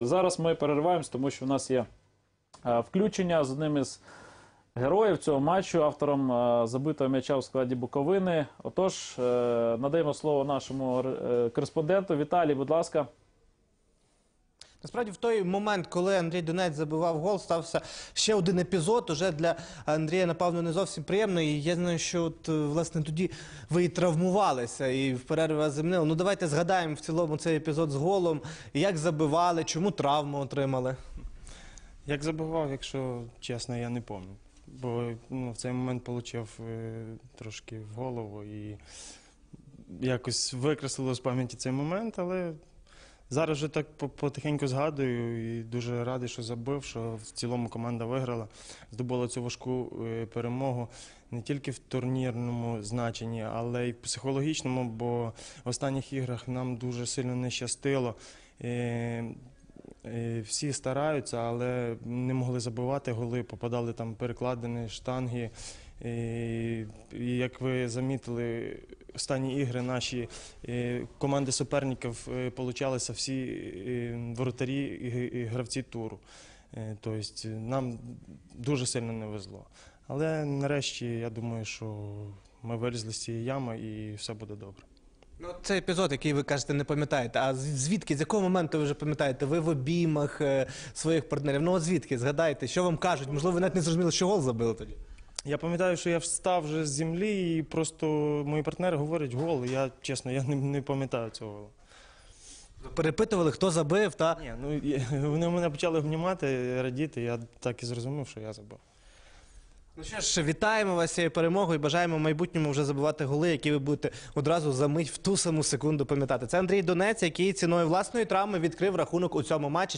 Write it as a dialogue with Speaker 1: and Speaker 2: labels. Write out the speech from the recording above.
Speaker 1: Зараз ми перериваємось, тому що в нас є е, включення з одним із героїв цього матчу, автором е, забитого м'яча в складі Буковини. Отож, е, надаємо слово нашому е, кореспонденту. Віталій, будь ласка.
Speaker 2: Насправді, в той момент, коли Андрій Донець забивав гол, стався ще один епізод. Уже для Андрія, напевно, не зовсім приємно. І я знаю, що от, власне тоді ви і травмувалися, і в перерві вас замінили. Ну давайте згадаємо в цілому цей епізод з голом. Як забивали, чому травму отримали.
Speaker 3: Як забивав, якщо чесно, я не пам'ятаю. Бо ну, в цей момент отримав е, трошки в голову і якось викреслило з пам'яті цей момент, але зараз вже так потихеньку згадую і дуже радий, що забив, що в цілому команда виграла, здобула цю важку е, перемогу не тільки в турнірному значенні, але й в психологічному, бо в останніх іграх нам дуже сильно не щастило. Е, Е, Всі стараються, але не могли забивати голи, попадали там перекладини, штанги. І як ви замітили, останні ігри наші е, команди суперників е, получалися всі е, воротарі і гравці туру. Тобто нам дуже сильно не везло. Але нарешті я думаю, що ми вилізли з цієї ями і все буде добре.
Speaker 2: Ну, цей епізод, який ви кажете, не пам'ятаєте. А звідки, з якого моменту ви вже пам'ятаєте? Ви в обіймах своїх партнерів? Ну, от звідки? Згадайте, що вам кажуть? Можливо, ви навіть не зрозуміли, що гол забили тоді.
Speaker 3: Я пам'ятаю, що я встав вже з землі, і просто мої партнери говорять гол. і Я чесно, я не, не пам'ятаю цього голу.
Speaker 2: Перепитували, хто забив, та
Speaker 3: Ні, ну я- вони мене почали обнімати, радіти. Я так і зрозумів, що я забив.
Speaker 2: Ну що ж, вітаємо вас з цією перемогою і бажаємо в майбутньому вже забивати голи, які ви будете одразу за мить в ту саму секунду пам'ятати. Це Андрій Донець, який ціною власної травми відкрив рахунок у цьому матчі.